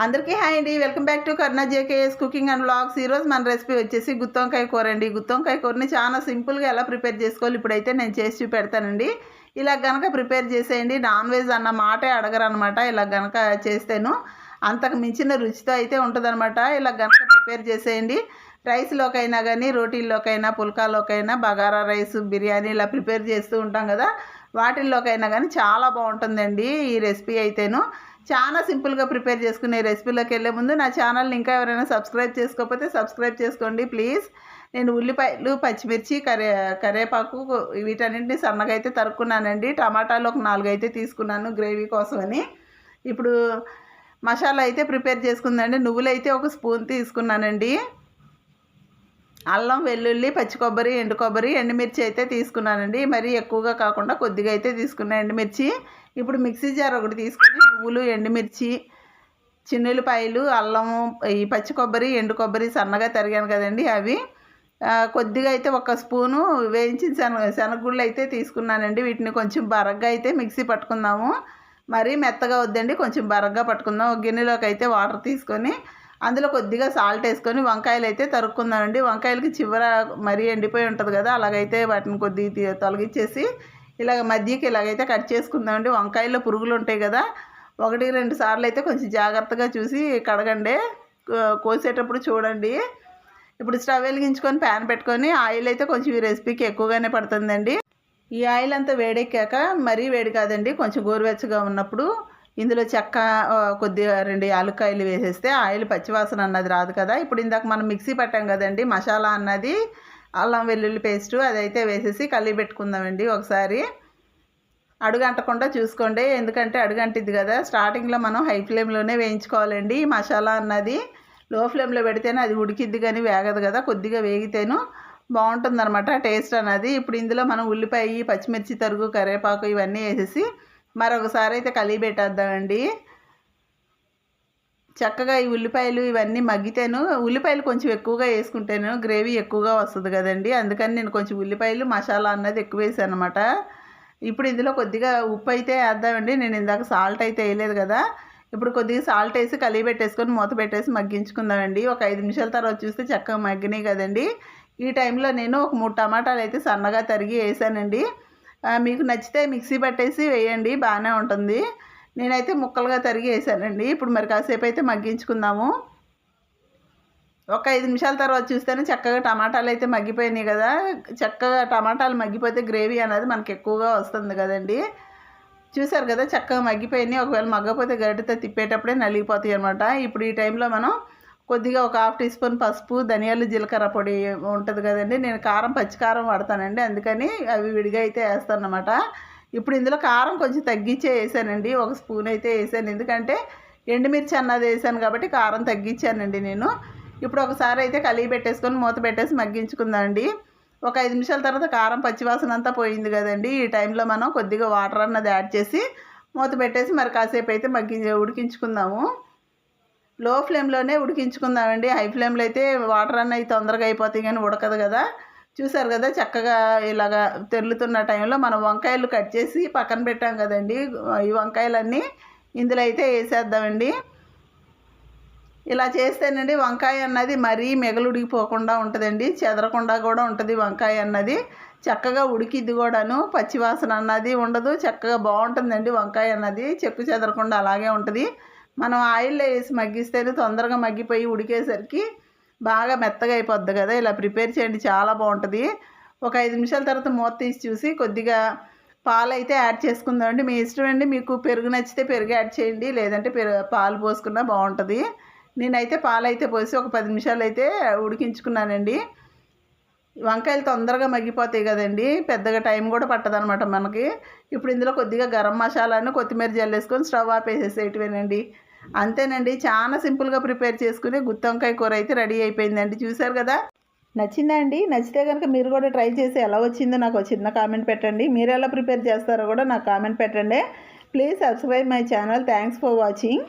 అందరికీ హాయ్ అండి. Welcome back to Karna JKS cooking and blogs ఈరోజు మన రెసిపీ వచ్చేసి గుత్తొంకాయ కూర అండి. గుత్తొంకాయ కూరని చాలా సింపుల్గా ఎలా ప్రిపేర్ చేసుకోవాలి ఇప్పుడైతే నేను చేసి చూపెడతానండి. ఇలా గనక ప్రిపేర్ చేసేయండి. నాన్ వెజ్ అన్న మాటే అడగరు అనమాట ఇలా గనక చేస్తేను అంతకు మించిన రుచితో అయితే ఉంటుందన్నమాట ఇలా గనక ప్రిపేర్ చేసేయండి. రైస్లోకైనా కానీ రోటీల్లోకైనా పుల్కాలోకైనా బగారా రైస్ బిర్యానీ ఇలా ప్రిపేర్ చేస్తూ ఉంటాం కదా. వాటిల్లోకైనా కానీ చాలా బాగుంటుందండి ఈ రెసిపీ అయితేను. చాలా సింపుల్గా ప్రిపేర్ చేసుకునే రెసిపీలోకి వెళ్ళే ముందు నా ఛానల్ని ఇంకా ఎవరైనా సబ్స్క్రైబ్ చేసుకోకపోతే సబ్స్క్రైబ్ చేసుకోండి ప్లీజ్. నేను ఉల్లిపాయలు పచ్చిమిర్చి కరే కరేపాకు వీటన్నింటిని సన్నగా అయితే తరుక్కున్నానండి. టమాటాలు ఒక నాలుగు అయితే తీసుకున్నాను గ్రేవీ కోసమని. ఇప్పుడు మసాలా అయితే ప్రిపేర్ చేసుకుందండి. నువ్వులైతే ఒక స్పూన్ తీసుకున్నానండి. అల్లం వెల్లుల్లి పచ్చి కొబ్బరి ఎండు కొబ్బరి ఎండుమిర్చి అయితే తీసుకున్నానండి. మరి ఎక్కువగా కాకుండా కొద్దిగా అయితే తీసుకున్నాను ఎండుమిర్చి. ఇప్పుడు మిక్సీ జార్ ఒకటి తీసుకుని నువ్వులు ఎండుమిర్చి చిన్నులపాయలు అల్లం ఈ పచ్చి కొబ్బరి ఎండు కొబ్బరి సన్నగా తరిగాను కదండి అవి. కొద్దిగా అయితే ఒక స్పూను వేయించిన శనగ శనగగుళ్ళు అయితే తీసుకున్నానండి. వీటిని కొంచెం బరగ్గా అయితే మిక్సీ పట్టుకుందాము. మరీ మెత్తగా వద్దండి కొంచెం బరగ్గా పట్టుకుందాం. ఒక గిన్నెలోకి అయితే వాటర్ తీసుకొని అందులో కొద్దిగా సాల్ట్ వేసుకొని వంకాయలు అయితే తరుక్కుందామండి. వంకాయలకి చివర మరీ ఎండిపోయి ఉంటుంది కదా అలాగైతే వాటిని కొద్దిగా తొలగించేసి ఇలాగ మధ్యకి ఇలాగైతే కట్ చేసుకుందామండి. వంకాయల్లో పురుగులు ఉంటాయి కదా ఒకటి రెండు సార్లు అయితే కొంచెం జాగ్రత్తగా చూసి కడగండి. కోసేటప్పుడు చూడండి. ఇప్పుడు స్టవ్ వెలిగించుకొని ప్యాన్ పెట్టుకొని ఆయిల్ అయితే కొంచెం ఈ రెసిపీకి ఎక్కువగానే పడుతుందండి. ఈ ఆయిల్ అంతా వేడెక్కాక మరీ వేడి కాదండి కొంచెం గోరువెచ్చగా ఉన్నప్పుడు ఇందులో చెక్క కొద్దిగా రెండు యాలుక్కాయలు వేసేస్తే ఆయిల్ పచ్చివాసన అన్నది రాదు కదా. ఇప్పుడు ఇందాక మనం మిక్సీ పట్టాం కదండి మసాలా అన్నది అల్లం వెల్లుల్లి పేస్టు అదైతే వేసేసి కలిపి పెట్టుకుందామండి ఒకసారి. అడుగంటకుండా చూసుకోండి ఎందుకంటే అడుగంటిద్ది కదా. స్టార్టింగ్లో మనం హై ఫ్లేమ్లోనే వేయించుకోవాలండి ఈ మసాలా అన్నది. లో ఫ్లేమ్లో పెడితేనే అది ఉడికిద్ది కానీ వేగదు కదా కొద్దిగా వేగితేను బాగుంటుందన్నమాట టేస్ట్ అన్నది. ఇప్పుడు ఇందులో మనం ఉల్లిపాయ పచ్చిమిర్చి తరుగు కరివేపాకు ఇవన్నీ వేసేసి మరొకసారి అయితే కలిగి పెట్టేద్దామండి. చక్కగా ఈ ఉల్లిపాయలు ఇవన్నీ మగ్గితేను ఉల్లిపాయలు కొంచెం ఎక్కువగా వేసుకుంటేను గ్రేవీ ఎక్కువగా వస్తుంది కదండి. అందుకని నేను కొంచెం ఉల్లిపాయలు మసాలా అన్నది ఎక్కువ వేసాను అనమాట ఇప్పుడు ఇందులో కొద్దిగా ఉప్పు అయితే వేద్దామండి. నేను ఇందాక సాల్ట్ అయితే వేయలేదు కదా. ఇప్పుడు కొద్దిగా సాల్ట్ వేసి కలిగి పెట్టేసుకొని మూత పెట్టేసి మగ్గించుకుందామండి. ఒక ఐదు నిమిషాల తర్వాత చూస్తే చక్కగా మగ్గినాయి కదండి. ఈ టైంలో నేను ఒక మూడు టమాటాలు అయితే సన్నగా తరిగి వేసానండి. మీకు నచ్చితే మిక్సీ పట్టేసి వేయండి బాగానే ఉంటుంది. నేనైతే ముక్కలుగా తరిగి వేసానండి. ఇప్పుడు మరి కాసేపు అయితే మగ్గించుకుందాము. ఒక ఐదు నిమిషాల తర్వాత చూస్తేనే చక్కగా టమాటాలు అయితే మగ్గిపోయినాయి కదా. చక్కగా టమాటాలు మగ్గిపోతే గ్రేవీ అనేది మనకి ఎక్కువగా వస్తుంది కదండి. చూసారు కదా చక్కగా మగ్గిపోయినాయి. ఒకవేళ మగ్గపోతే గరిటతో తిప్పేటప్పుడే నలిగిపోతాయి అనమాట ఇప్పుడు ఈ టైంలో మనం కొద్దిగా ఒక హాఫ్ టీ స్పూన్ పసుపు ధనియాలు జీలకర్ర పొడి ఉంటుంది కదండి. నేను కారం పచ్చికారం వాడతానండి. అందుకని అవి విడిగా అయితే వేస్తాను అనమాట ఇప్పుడు ఇందులో కారం కొంచెం తగ్గించే వేసానండి. ఒక స్పూన్ అయితే వేసాను. ఎందుకంటే ఎండుమిర్చి అన్నది వేసాను కాబట్టి కారం తగ్గించానండి నేను. ఇప్పుడు ఒకసారి అయితే కలిగి పెట్టేసుకొని మూత పెట్టేసి మగ్గించుకుందామండి ఒక ఐదు నిమిషాల తర్వాత కారం పచ్చివాసన అంతా పోయింది కదండి. ఈ టైంలో మనం కొద్దిగా వాటర్ అన్నది యాడ్ చేసి మూత పెట్టేసి మరి కాసేపు అయితే మగ్గి ఉడికించుకుందాము. లో ఫ్లేమ్లోనే ఉడికించుకుందామండి. హై ఫ్లేమ్లో అయితే వాటర్ అన్నవి తొందరగా అయిపోతాయి కానీ ఉడకదు కదా. చూసారు కదా చక్కగా ఇలాగా తెరులుతున్న టైంలో మనం వంకాయలు కట్ చేసి పక్కన పెట్టాం కదండి. ఈ వంకాయలన్నీ ఇందులో అయితే వేసేద్దామండి. ఇలా చేస్తేనండి వంకాయ అన్నది మరీ మెగలుడిగిపోకుండా ఉంటుందండి. చెదరకుండా కూడా ఉంటుంది వంకాయ అన్నది. చక్కగా ఉడికిద్ది కూడాను. పచ్చివాసన అన్నది ఉండదు. చక్కగా బాగుంటుందండి వంకాయ అన్నది. చెక్కు చెదరకుండా అలాగే ఉంటుంది. మనం ఆయిల్లో వేసి మగ్గిస్తేనే తొందరగా మగ్గిపోయి ఉడికేసరికి బాగా మెత్తగా అయిపోద్ది కదా. ఇలా ప్రిపేర్ చేయండి చాలా బాగుంటుంది. ఒక ఐదు నిమిషాల తర్వాత మూత తీసి చూసి కొద్దిగా పాలు అయితే యాడ్ చేసుకుందామండి మీ ఇష్టం అండి మీకు పెరుగు నచ్చితే పెరుగు యాడ్ చేయండి లేదంటే పెరుగు పాలు పోసుకున్నా బాగుంటుంది. నేనైతే పాలు అయితే పోసి ఒక పది నిమిషాలు అయితే ఉడికించుకున్నానండి. వంకాయలు తొందరగా మగ్గిపోతాయి కదండి. పెద్దగా టైం కూడా పట్టదనమాట మనకి. ఇప్పుడు ఇందులో కొద్దిగా గరం మసాలాను కొత్తిమీర జల్లేసుకొని స్టవ్ ఆపేసేసేటివేనండి. అంతేనండి చాలా సింపుల్గా ప్రిపేర్ చేసుకుని గుత్తొంకాయ కూర అయితే రెడీ అయిపోయిందండి. చూసారు కదా? నచ్చిందా అండి? నచ్చితే కనుక మీరు కూడా ట్రై చేసి ఎలా వచ్చిందో నాకు చిన్న కామెంట్ పెట్టండి. మీరు ఎలా ప్రిపేర్ చేస్తారో కూడా నాకు కామెంట్ పెట్టండి. Please subscribe my channel. Thanks for watching.